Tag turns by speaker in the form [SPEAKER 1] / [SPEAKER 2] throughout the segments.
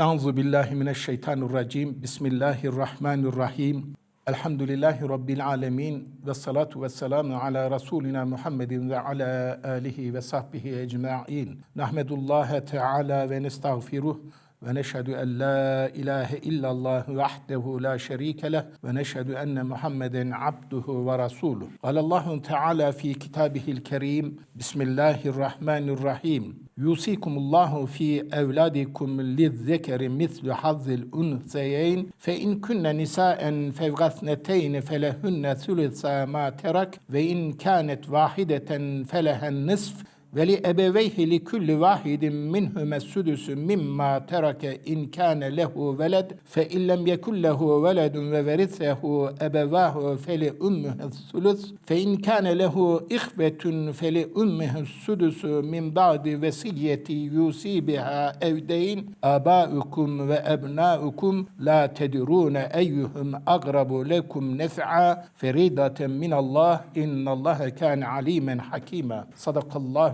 [SPEAKER 1] Euzu billahi mineşşeytanirracim. Bismillahirrahmanirrahim. Elhamdülillahi Rabbil alemin. Ve salatu ve selamu ala Resulina Muhammedin ve ala alihi ve sahbihi ecma'in. Nahmedullaha Teala ve nestağfiruh. Ve neşhedü en la ilahe illallah vahdehu la şerike leh ve neşhedü enne Muhammeden abduhu ve rasuluh. Alallahu Teala fi kitabihil kerim. Bismillahirrahmanirrahim. Yusikumullahu fi evladikum lizzekeri mislu hazzil unseyeyn fe in kunne nisaen fevgasneteyn felehunne sülüsa ma terak ve in kânet vahideten felehen nisf ve li ebeveyhi li kulli vahidin minhume sudüsü mimma terake in kâne lehu veled fe illem yekun lehu veledun ve verisehu ebevahu feli ummuhu sulus fe in kâne lehu ihvetun feli ummuhu sudüsü min ba'di vesiyeti yusi biha evdeyn abaukum ve ebnaukum la tedirune eyyuhum agrabu lekum nef'a feridaten minallah innallaha kâne alimen hakîmâ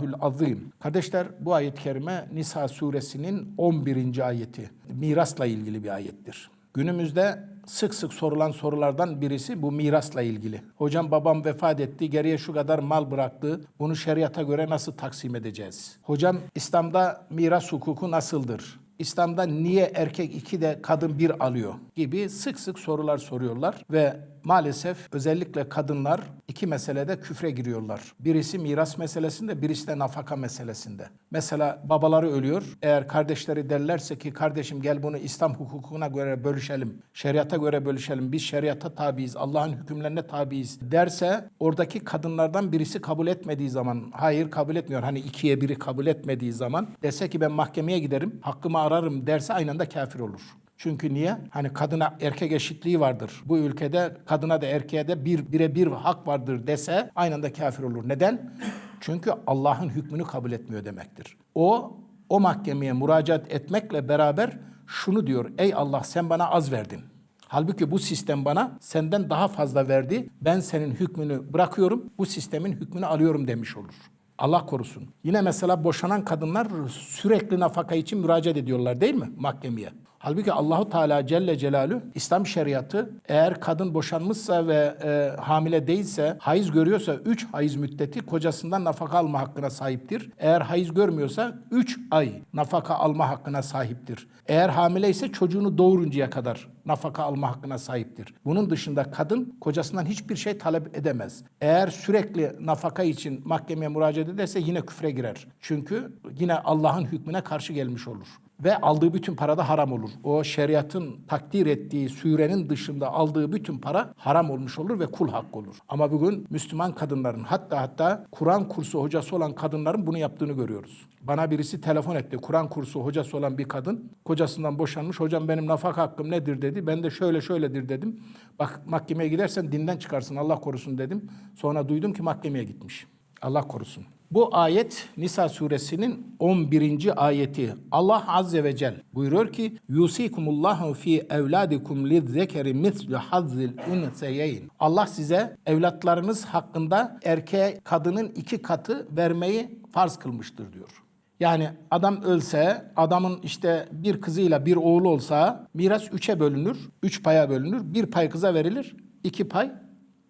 [SPEAKER 1] sadakallahul azim. Kardeşler bu ayet-i kerime Nisa suresinin 11. ayeti. Mirasla ilgili bir ayettir. Günümüzde sık sık sorulan sorulardan birisi bu mirasla ilgili. Hocam babam vefat etti, geriye şu kadar mal bıraktı. Bunu şeriata göre nasıl taksim edeceğiz? Hocam İslam'da miras hukuku nasıldır? İslam'da niye erkek iki de kadın bir alıyor gibi sık sık sorular soruyorlar ve maalesef özellikle kadınlar iki meselede küfre giriyorlar. Birisi miras meselesinde, birisi de nafaka meselesinde. Mesela babaları ölüyor. Eğer kardeşleri derlerse ki kardeşim gel bunu İslam hukukuna göre bölüşelim, şeriata göre bölüşelim, biz şeriata tabiiz, Allah'ın hükümlerine tabiiz derse oradaki kadınlardan birisi kabul etmediği zaman, hayır kabul etmiyor, hani ikiye biri kabul etmediği zaman dese ki ben mahkemeye giderim, hakkımı ararım derse aynı anda kafir olur. Çünkü niye? Hani kadına erkek eşitliği vardır. Bu ülkede kadına da erkeğe de bir bire bir hak vardır dese aynı anda kafir olur. Neden? Çünkü Allah'ın hükmünü kabul etmiyor demektir. O o mahkemeye müracaat etmekle beraber şunu diyor. Ey Allah sen bana az verdin. Halbuki bu sistem bana senden daha fazla verdi. Ben senin hükmünü bırakıyorum. Bu sistemin hükmünü alıyorum demiş olur. Allah korusun. Yine mesela boşanan kadınlar sürekli nafaka için müracaat ediyorlar değil mi mahkemeye? Halbuki Allahu Teala Celle Celaluhu İslam şeriatı eğer kadın boşanmışsa ve e, hamile değilse, hayız görüyorsa 3 hayız müddeti kocasından nafaka alma hakkına sahiptir. Eğer hayız görmüyorsa 3 ay nafaka alma hakkına sahiptir. Eğer hamile ise çocuğunu doğuruncaya kadar nafaka alma hakkına sahiptir. Bunun dışında kadın kocasından hiçbir şey talep edemez. Eğer sürekli nafaka için mahkemeye müracaat ederse yine küfre girer. Çünkü yine Allah'ın hükmüne karşı gelmiş olur ve aldığı bütün para da haram olur. O şeriatın takdir ettiği sürenin dışında aldığı bütün para haram olmuş olur ve kul hakkı olur. Ama bugün Müslüman kadınların hatta hatta Kur'an kursu hocası olan kadınların bunu yaptığını görüyoruz. Bana birisi telefon etti. Kur'an kursu hocası olan bir kadın kocasından boşanmış. Hocam benim nafaka hakkım nedir dedi. Ben de şöyle şöyledir dedim. Bak mahkemeye gidersen dinden çıkarsın Allah korusun dedim. Sonra duydum ki mahkemeye gitmiş. Allah korusun. Bu ayet Nisa suresinin 11. ayeti. Allah azze ve cel buyuruyor ki Yusikumullahu fi evladikum lizzekeri mislu hazzil unseyeyn. Allah size evlatlarınız hakkında erkeğe kadının iki katı vermeyi farz kılmıştır diyor. Yani adam ölse, adamın işte bir kızıyla bir oğlu olsa miras üçe bölünür, üç paya bölünür. Bir pay kıza verilir, iki pay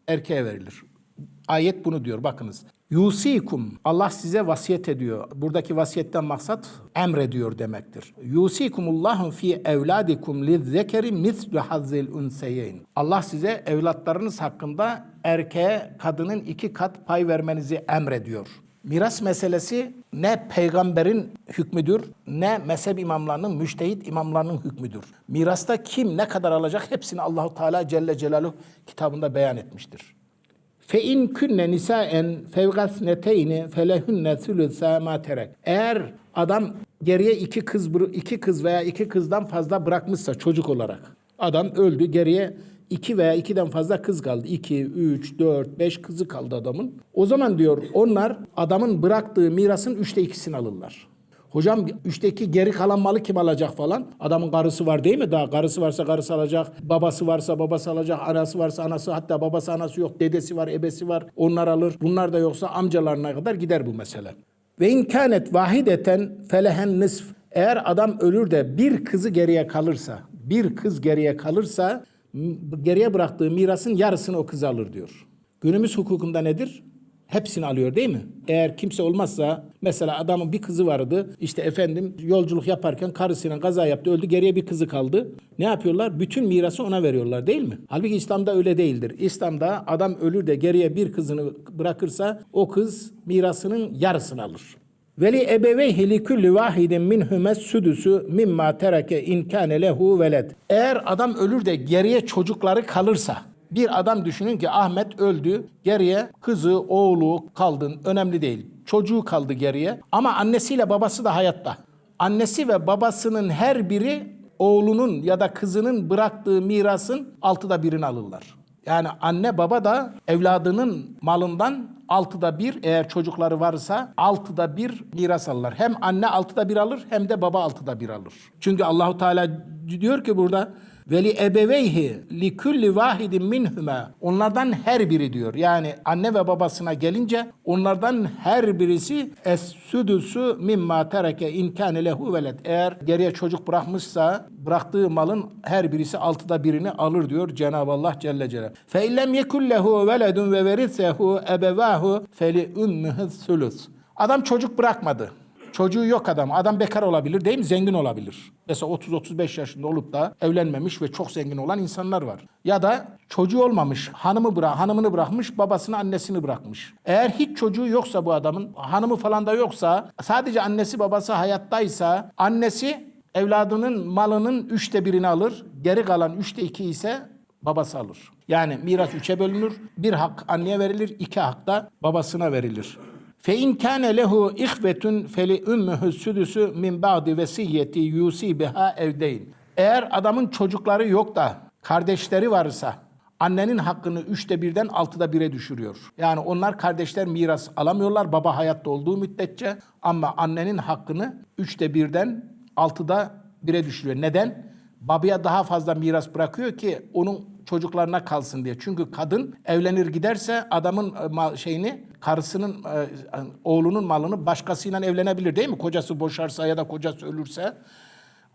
[SPEAKER 1] erkeğe verilir. Ayet bunu diyor bakınız. Yusikum Allah size vasiyet ediyor. Buradaki vasiyetten maksat emrediyor demektir. Yusikumullahu fi evladikum lizzekeri mislu hazzil unseyeyn. Allah size evlatlarınız hakkında erkeğe kadının iki kat pay vermenizi emrediyor. Miras meselesi ne peygamberin hükmüdür ne mezhep imamlarının, müştehit imamlarının hükmüdür. Mirasta kim ne kadar alacak hepsini Allahu Teala Celle Celaluhu kitabında beyan etmiştir. Fe in kunne nisaen fevgasneteyni felehunne sülüsâ ma terek. Eğer adam geriye iki kız iki kız veya iki kızdan fazla bırakmışsa çocuk olarak adam öldü geriye iki veya ikiden fazla kız kaldı. İki, üç, dört, beş kızı kaldı adamın. O zaman diyor onlar adamın bıraktığı mirasın üçte ikisini alırlar. Hocam üçte iki geri kalan malı kim alacak falan? Adamın karısı var değil mi daha? Karısı varsa karısı alacak, babası varsa babası alacak, anası varsa anası, hatta babası anası yok, dedesi var, ebesi var. Onlar alır. Bunlar da yoksa amcalarına kadar gider bu mesele. Ve in kânet vahideten felehen nisf. Eğer adam ölür de bir kızı geriye kalırsa, bir kız geriye kalırsa geriye bıraktığı mirasın yarısını o kız alır diyor. Günümüz hukukunda nedir? Hepsini alıyor değil mi? Eğer kimse olmazsa mesela adamın bir kızı vardı. işte efendim yolculuk yaparken karısıyla kaza yaptı öldü geriye bir kızı kaldı. Ne yapıyorlar? Bütün mirası ona veriyorlar değil mi? Halbuki İslam'da öyle değildir. İslam'da adam ölür de geriye bir kızını bırakırsa o kız mirasının yarısını alır. Veli ebeveyhi li kulli vahidin minhumes südüsü mimma tereke in kâne lehu veled. Eğer adam ölür de geriye çocukları kalırsa, bir adam düşünün ki Ahmet öldü, geriye kızı, oğlu kaldın, önemli değil. Çocuğu kaldı geriye ama annesiyle babası da hayatta. Annesi ve babasının her biri oğlunun ya da kızının bıraktığı mirasın altıda birini alırlar. Yani anne baba da evladının malından altıda bir eğer çocukları varsa altıda bir miras alırlar. Hem anne altıda bir alır hem de baba altıda bir alır. Çünkü Allahu Teala diyor ki burada veli ebeveyhi li kulli vahidin minhuma onlardan her biri diyor. Yani anne ve babasına gelince onlardan her birisi es-südüsü mimma tereke in kâne lehu veled. Eğer geriye çocuk bırakmışsa bıraktığı malın her birisi altıda birini alır diyor Cenab-ı Allah Celle Celaluhu. Fe illem yekun lehu veledun ve verisehu ebevahu feli ümmühü sülüs. Adam çocuk bırakmadı. Çocuğu yok adam. Adam bekar olabilir değil mi? Zengin olabilir. Mesela 30-35 yaşında olup da evlenmemiş ve çok zengin olan insanlar var. Ya da çocuğu olmamış, hanımı bırak, hanımını bırakmış, babasını, annesini bırakmış. Eğer hiç çocuğu yoksa bu adamın, hanımı falan da yoksa, sadece annesi babası hayattaysa, annesi evladının malının üçte birini alır, geri kalan üçte iki ise babası alır. Yani miras üçe bölünür. Bir hak anneye verilir, iki hak da babasına verilir. Fe in kâne lehu ihvetun feli ümmühü südüsü min ba'di vesiyeti yusi biha evdeyn. Eğer adamın çocukları yok da kardeşleri varsa annenin hakkını üçte birden altıda bire düşürüyor. Yani onlar kardeşler miras alamıyorlar baba hayatta olduğu müddetçe ama annenin hakkını üçte birden altıda bire düşürüyor. Neden? Babaya daha fazla miras bırakıyor ki onun çocuklarına kalsın diye. Çünkü kadın evlenir giderse adamın e, şeyini karısının e, oğlunun malını başkasıyla evlenebilir değil mi? Kocası boşarsa ya da kocası ölürse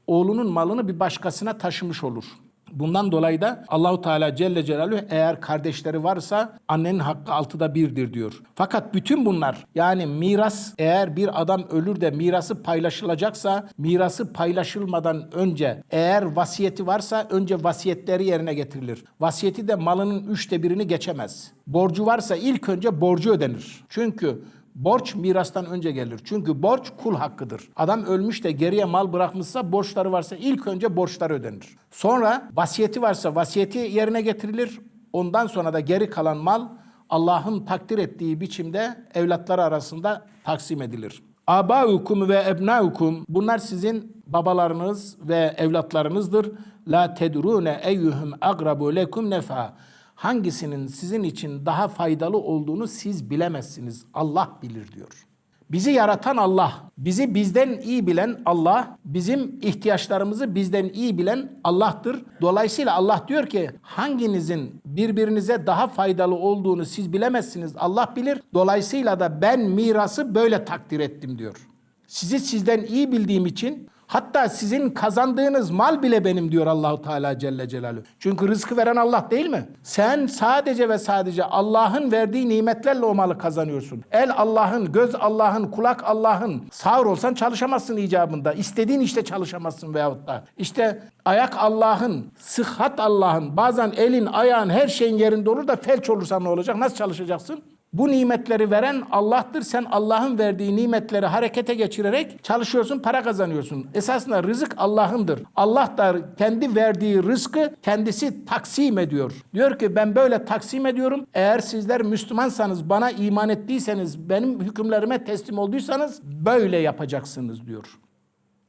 [SPEAKER 1] oğlunun malını bir başkasına taşımış olur. Bundan dolayı da Allahu Teala Celle Celaluhu eğer kardeşleri varsa annenin hakkı altıda birdir diyor. Fakat bütün bunlar yani miras eğer bir adam ölür de mirası paylaşılacaksa mirası paylaşılmadan önce eğer vasiyeti varsa önce vasiyetleri yerine getirilir. Vasiyeti de malının üçte birini geçemez. Borcu varsa ilk önce borcu ödenir. Çünkü Borç mirastan önce gelir. Çünkü borç kul hakkıdır. Adam ölmüş de geriye mal bırakmışsa borçları varsa ilk önce borçları ödenir. Sonra vasiyeti varsa vasiyeti yerine getirilir. Ondan sonra da geri kalan mal Allah'ın takdir ettiği biçimde evlatlar arasında taksim edilir. Abaukum ve ebnaukum bunlar sizin babalarınız ve evlatlarınızdır. La tedrune eyyuhum agrabu lekum nefa hangisinin sizin için daha faydalı olduğunu siz bilemezsiniz. Allah bilir diyor. Bizi yaratan Allah, bizi bizden iyi bilen Allah, bizim ihtiyaçlarımızı bizden iyi bilen Allah'tır. Dolayısıyla Allah diyor ki hanginizin birbirinize daha faydalı olduğunu siz bilemezsiniz. Allah bilir. Dolayısıyla da ben mirası böyle takdir ettim diyor. Sizi sizden iyi bildiğim için Hatta sizin kazandığınız mal bile benim diyor Allahu Teala Celle Celaluhu. Çünkü rızkı veren Allah değil mi? Sen sadece ve sadece Allah'ın verdiği nimetlerle o malı kazanıyorsun. El Allah'ın, göz Allah'ın, kulak Allah'ın. Sağır olsan çalışamazsın icabında. İstediğin işte çalışamazsın veyahut da. İşte ayak Allah'ın, sıhhat Allah'ın. Bazen elin, ayağın, her şeyin yerinde olur da felç olursan ne olacak? Nasıl çalışacaksın? Bu nimetleri veren Allah'tır. Sen Allah'ın verdiği nimetleri harekete geçirerek çalışıyorsun, para kazanıyorsun. Esasında rızık Allah'ındır. Allah da kendi verdiği rızkı kendisi taksim ediyor. Diyor ki ben böyle taksim ediyorum. Eğer sizler Müslümansanız, bana iman ettiyseniz, benim hükümlerime teslim olduysanız böyle yapacaksınız diyor.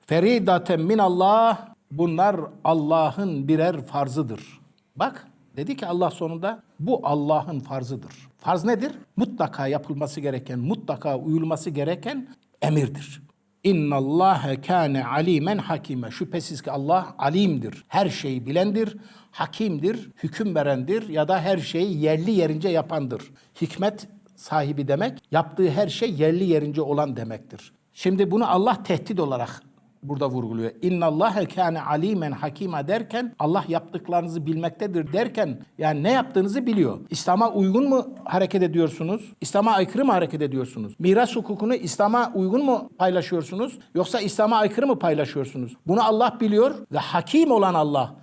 [SPEAKER 1] Feridaten min Allah bunlar Allah'ın birer farzıdır. Bak dedi ki Allah sonunda bu Allah'ın farzıdır. Farz nedir? Mutlaka yapılması gereken, mutlaka uyulması gereken emirdir. İnna Allah kâne alimen hakime. Şüphesiz ki Allah alimdir. Her şeyi bilendir, hakimdir, hüküm verendir ya da her şeyi yerli yerince yapandır. Hikmet sahibi demek, yaptığı her şey yerli yerince olan demektir. Şimdi bunu Allah tehdit olarak burada vurguluyor. İnna Allah kâne alimen hakima derken Allah yaptıklarınızı bilmektedir derken yani ne yaptığınızı biliyor. İslam'a uygun mu hareket ediyorsunuz? İslam'a aykırı mı hareket ediyorsunuz? Miras hukukunu İslam'a uygun mu paylaşıyorsunuz? Yoksa İslam'a aykırı mı paylaşıyorsunuz? Bunu Allah biliyor ve hakim olan Allah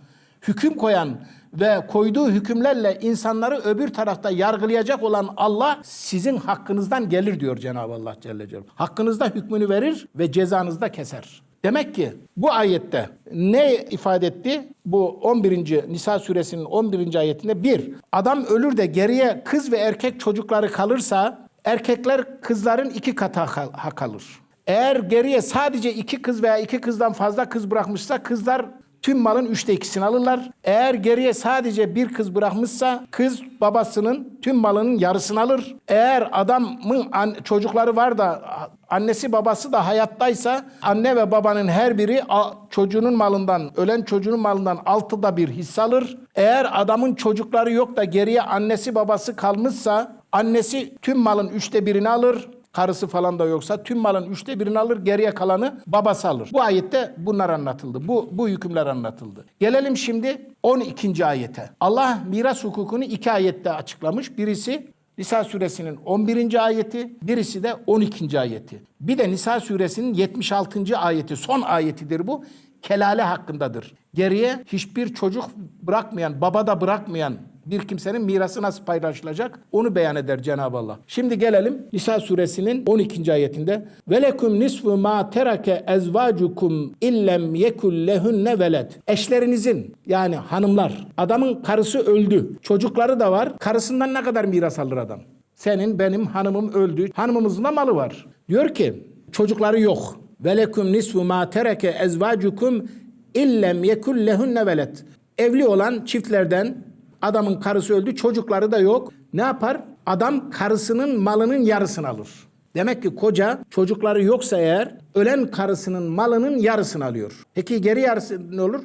[SPEAKER 1] hüküm koyan ve koyduğu hükümlerle insanları öbür tarafta yargılayacak olan Allah sizin hakkınızdan gelir diyor Cenab-ı Allah Celle Celaluhu. Hakkınızda hükmünü verir ve cezanızı da keser. Demek ki bu ayette ne ifade etti? Bu 11. Nisa suresinin 11. ayetinde bir, adam ölür de geriye kız ve erkek çocukları kalırsa erkekler kızların iki katı hak alır. Eğer geriye sadece iki kız veya iki kızdan fazla kız bırakmışsa kızlar tüm malın üçte ikisini alırlar. Eğer geriye sadece bir kız bırakmışsa kız babasının tüm malının yarısını alır. Eğer adamın çocukları var da annesi babası da hayattaysa anne ve babanın her biri çocuğunun malından, ölen çocuğun malından altıda bir hisse alır. Eğer adamın çocukları yok da geriye annesi babası kalmışsa annesi tüm malın üçte birini alır karısı falan da yoksa tüm malın üçte birini alır, geriye kalanı babası alır. Bu ayette bunlar anlatıldı. Bu, bu hükümler anlatıldı. Gelelim şimdi 12. ayete. Allah miras hukukunu iki ayette açıklamış. Birisi Nisa suresinin 11. ayeti, birisi de 12. ayeti. Bir de Nisa suresinin 76. ayeti, son ayetidir bu. Kelale hakkındadır. Geriye hiçbir çocuk bırakmayan, baba da bırakmayan bir kimsenin mirası nasıl paylaşılacak onu beyan eder Cenab-ı Allah. Şimdi gelelim Nisa suresinin 12. ayetinde. Velekum nisfu ma terake ezvacukum illem yekul lehunne veled. Eşlerinizin yani hanımlar adamın karısı öldü. Çocukları da var. Karısından ne kadar miras alır adam? Senin benim hanımım öldü. Hanımımızın da malı var. Diyor ki çocukları yok. Velekum nisfu ma tereke ezvacukum illem yekul lehunne veled. Evli olan çiftlerden Adamın karısı öldü, çocukları da yok. Ne yapar? Adam karısının malının yarısını alır. Demek ki koca çocukları yoksa eğer ölen karısının malının yarısını alıyor. Peki geri yarısı ne olur?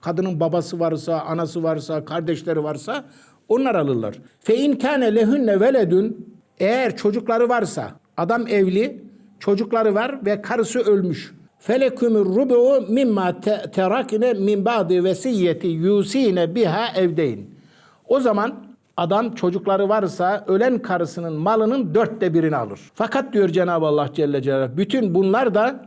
[SPEAKER 1] Kadının babası varsa, anası varsa, kardeşleri varsa onlar alırlar. Fe in kâne lehünne veledün eğer çocukları varsa adam evli, çocukları var ve karısı ölmüş. Felekümür rubu mimma te- terakine min ba'di vesiyeti yusine biha evdeyn. O zaman adam çocukları varsa ölen karısının malının dörtte birini alır. Fakat diyor Cenab-ı Allah Celle Celaluhu bütün bunlar da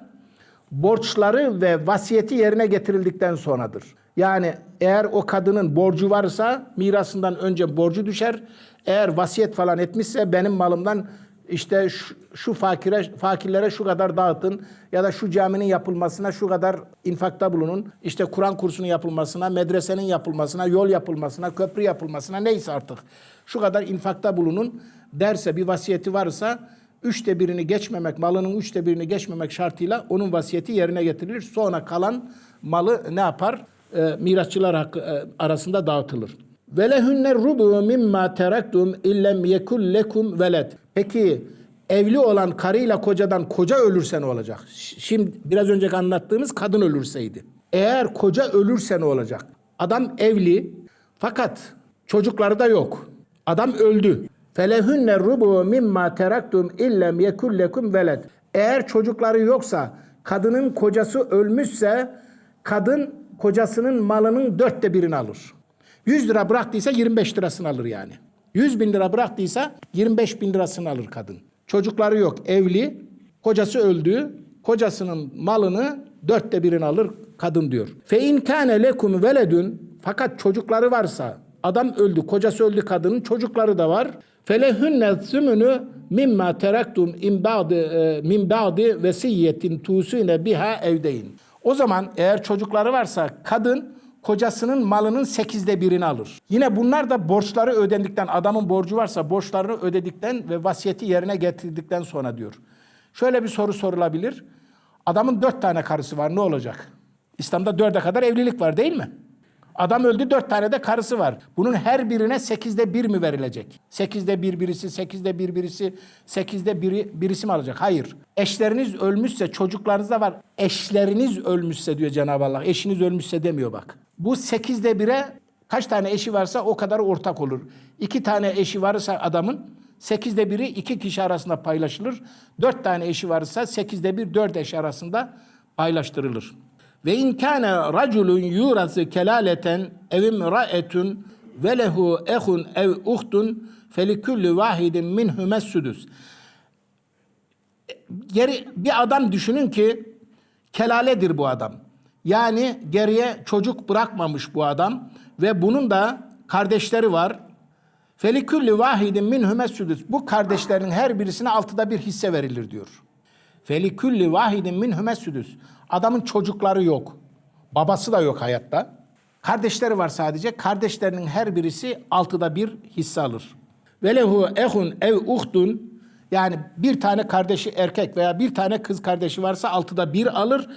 [SPEAKER 1] borçları ve vasiyeti yerine getirildikten sonradır. Yani eğer o kadının borcu varsa mirasından önce borcu düşer. Eğer vasiyet falan etmişse benim malımdan işte şu, şu fakire, fakirlere şu kadar dağıtın ya da şu caminin yapılmasına şu kadar infakta bulunun. İşte Kur'an kursunun yapılmasına, medresenin yapılmasına, yol yapılmasına, köprü yapılmasına neyse artık şu kadar infakta bulunun derse bir vasiyeti varsa üçte birini geçmemek, malının üçte birini geçmemek şartıyla onun vasiyeti yerine getirilir. Sonra kalan malı ne yapar? E, mirasçılar hakkı, e, arasında dağıtılır. Ve lehunne rubu mimma teraktum illem yekul lekum veled. Peki evli olan karıyla kocadan koca ölürse ne olacak? Şimdi biraz önceki anlattığımız kadın ölürseydi. Eğer koca ölürse ne olacak? Adam evli fakat çocukları da yok. Adam öldü. Felehunne rubu mimma teraktum illem yekul lekum veled. Eğer çocukları yoksa kadının kocası ölmüşse kadın kocasının malının dörtte birini alır. 100 lira bıraktıysa 25 lirasını alır yani. 100 bin lira bıraktıysa 25 bin lirasını alır kadın. Çocukları yok, evli, kocası öldü, kocasının malını dörtte birini alır kadın diyor. Fe in kâne lekum veledün fakat çocukları varsa adam öldü, kocası öldü kadının çocukları da var. Felehünne zümünü mimma teraktum in ba'di e, min ba'di vesiyetin tusine biha evdeyn. O zaman eğer çocukları varsa kadın kocasının malının sekizde birini alır. Yine bunlar da borçları ödendikten, adamın borcu varsa borçlarını ödedikten ve vasiyeti yerine getirdikten sonra diyor. Şöyle bir soru sorulabilir. Adamın dört tane karısı var ne olacak? İslam'da dörde kadar evlilik var değil mi? Adam öldü dört tane de karısı var. Bunun her birine sekizde bir mi verilecek? Sekizde bir birisi, sekizde bir birisi, sekizde biri, birisi mi alacak? Hayır. Eşleriniz ölmüşse çocuklarınız da var. Eşleriniz ölmüşse diyor Cenab-ı Allah. Eşiniz ölmüşse demiyor bak. Bu sekizde bire kaç tane eşi varsa o kadar ortak olur. İki tane eşi varsa adamın sekizde biri iki kişi arasında paylaşılır. Dört tane eşi varsa sekizde bir dört eş arasında paylaştırılır. Ve in kana raculun yurasu kelaleten ev imraetun ve lehu ehun ev uhtun felikulli vahidin minhumes sudus. Geri bir adam düşünün ki kelaledir bu adam. Yani geriye çocuk bırakmamış bu adam ve bunun da kardeşleri var. Felikülli vahidin minhumes sudus. Bu kardeşlerin her birisine altıda bir hisse verilir diyor. Felikülli vahidin minhumes sudus. Adamın çocukları yok. Babası da yok hayatta. Kardeşleri var sadece. Kardeşlerinin her birisi altıda bir hisse alır. Ve lehu ehun ev uhtun yani bir tane kardeşi erkek veya bir tane kız kardeşi varsa altıda bir alır.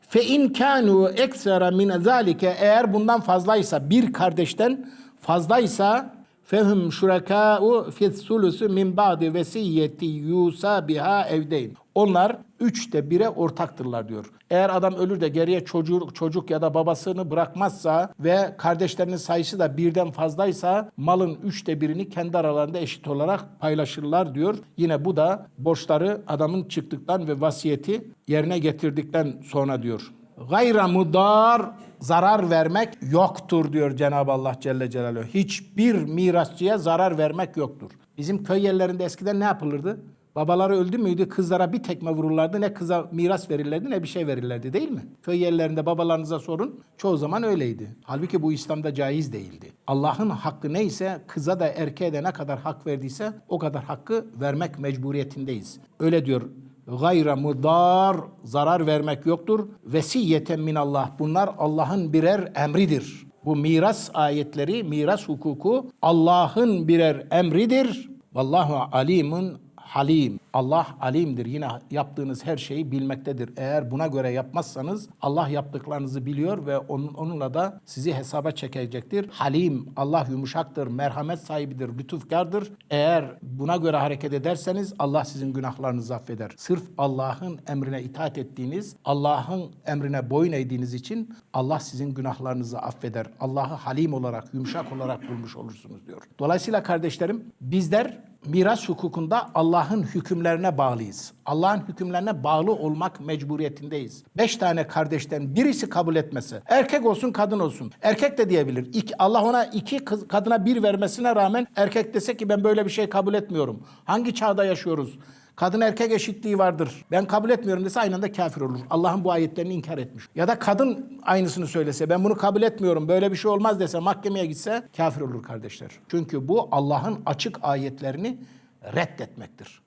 [SPEAKER 1] Fe in kanu eksera min zalike eğer bundan fazlaysa bir kardeşten fazlaysa fehum şurakâ'u fis sulusu min ba'di vesiyeti yusa biha evdeyn. Onlar üçte bire ortaktırlar diyor. Eğer adam ölür de geriye çocuk, çocuk ya da babasını bırakmazsa ve kardeşlerinin sayısı da birden fazlaysa malın üçte birini kendi aralarında eşit olarak paylaşırlar diyor. Yine bu da borçları adamın çıktıktan ve vasiyeti yerine getirdikten sonra diyor. Gayra mudar zarar vermek yoktur diyor Cenab-ı Allah Celle Celaluhu. Hiçbir mirasçıya zarar vermek yoktur. Bizim köy yerlerinde eskiden ne yapılırdı? Babaları öldü müydü kızlara bir tekme vururlardı ne kıza miras verirlerdi ne bir şey verirlerdi değil mi? Köy yerlerinde babalarınıza sorun çoğu zaman öyleydi. Halbuki bu İslam'da caiz değildi. Allah'ın hakkı neyse kıza da erkeğe de ne kadar hak verdiyse o kadar hakkı vermek mecburiyetindeyiz. Öyle diyor gayra mudar zarar vermek yoktur. Vesiyeten min Allah. Bunlar Allah'ın birer emridir. Bu miras ayetleri, miras hukuku Allah'ın birer emridir. Vallahu alimun halim. Allah alimdir. Yine yaptığınız her şeyi bilmektedir. Eğer buna göre yapmazsanız Allah yaptıklarınızı biliyor ve onun, onunla da sizi hesaba çekecektir. Halim, Allah yumuşaktır, merhamet sahibidir, lütufkardır. Eğer buna göre hareket ederseniz Allah sizin günahlarınızı affeder. Sırf Allah'ın emrine itaat ettiğiniz, Allah'ın emrine boyun eğdiğiniz için Allah sizin günahlarınızı affeder. Allah'ı halim olarak, yumuşak olarak bulmuş olursunuz diyor. Dolayısıyla kardeşlerim bizler miras hukukunda Allah'ın hükümlerine bağlıyız. Allah'ın hükümlerine bağlı olmak mecburiyetindeyiz. Beş tane kardeşten birisi kabul etmese, erkek olsun kadın olsun, erkek de diyebilir. İki, Allah ona iki kız, kadına bir vermesine rağmen erkek dese ki ben böyle bir şey kabul etmiyorum. Hangi çağda yaşıyoruz? Kadın erkek eşitliği vardır. Ben kabul etmiyorum dese aynı anda kafir olur. Allah'ın bu ayetlerini inkar etmiş. Ya da kadın aynısını söylese ben bunu kabul etmiyorum böyle bir şey olmaz dese mahkemeye gitse kafir olur kardeşler. Çünkü bu Allah'ın açık ayetlerini reddetmektir.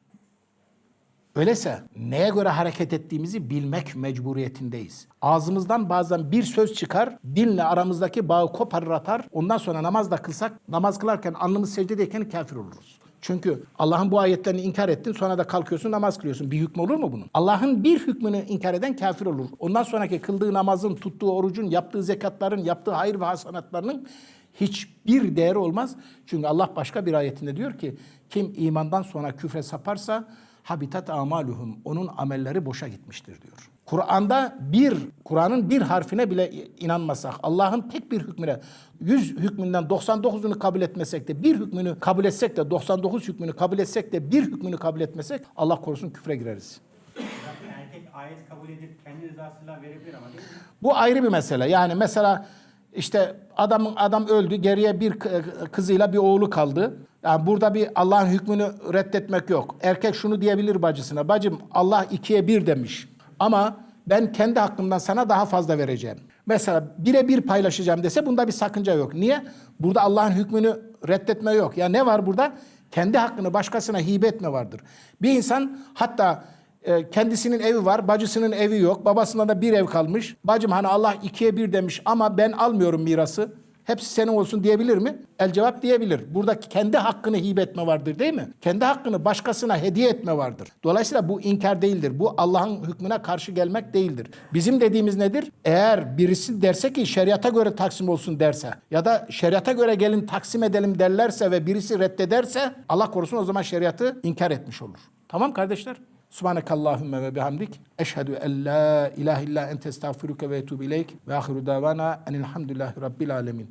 [SPEAKER 1] Öyleyse neye göre hareket ettiğimizi bilmek mecburiyetindeyiz. Ağzımızdan bazen bir söz çıkar, dinle aramızdaki bağı koparır atar. Ondan sonra namaz da kılsak, namaz kılarken alnımız secdedeyken kafir oluruz. Çünkü Allah'ın bu ayetlerini inkar ettin sonra da kalkıyorsun namaz kılıyorsun. Bir hükmü olur mu bunun? Allah'ın bir hükmünü inkar eden kafir olur. Ondan sonraki kıldığı namazın, tuttuğu orucun, yaptığı zekatların, yaptığı hayır ve hasanatlarının hiçbir değeri olmaz. Çünkü Allah başka bir ayetinde diyor ki kim imandan sonra küfre saparsa habitat amaluhum onun amelleri boşa gitmiştir diyor. Kur'an'da bir, Kur'an'ın bir harfine bile inanmasak, Allah'ın tek bir hükmüne, 100 hükmünden 99'unu kabul etmesek de, bir hükmünü kabul etsek de, 99 hükmünü kabul etsek de, bir hükmünü kabul etmesek, Allah korusun küfre gireriz.
[SPEAKER 2] Erkek ayet kabul edip kendi rızasıyla verebilir ama değil mi?
[SPEAKER 1] Bu ayrı bir mesele. Yani mesela işte adamın adam öldü, geriye bir kızıyla bir oğlu kaldı. Yani burada bir Allah'ın hükmünü reddetmek yok. Erkek şunu diyebilir bacısına. Bacım Allah ikiye bir demiş. Ama ben kendi hakkımdan sana daha fazla vereceğim. Mesela bire bir paylaşacağım dese bunda bir sakınca yok. Niye? Burada Allah'ın hükmünü reddetme yok. Ya ne var burada? Kendi hakkını başkasına hibe etme vardır. Bir insan hatta e, kendisinin evi var, bacısının evi yok. Babasında da bir ev kalmış. Bacım hani Allah ikiye bir demiş ama ben almıyorum mirası. Hepsi senin olsun diyebilir mi? El cevap diyebilir. Burada kendi hakkını hibe etme vardır değil mi? Kendi hakkını başkasına hediye etme vardır. Dolayısıyla bu inkar değildir. Bu Allah'ın hükmüne karşı gelmek değildir. Bizim dediğimiz nedir? Eğer birisi derse ki şeriata göre taksim olsun derse ya da şeriata göre gelin taksim edelim derlerse ve birisi reddederse Allah korusun o zaman şeriatı inkar etmiş olur. Tamam kardeşler? Subhanakallahümme ve bihamdik. Eşhedü en la ilahe illa ente estağfiruke ve etubu ileyk. Ve ahiru davana enilhamdülillahi rabbil.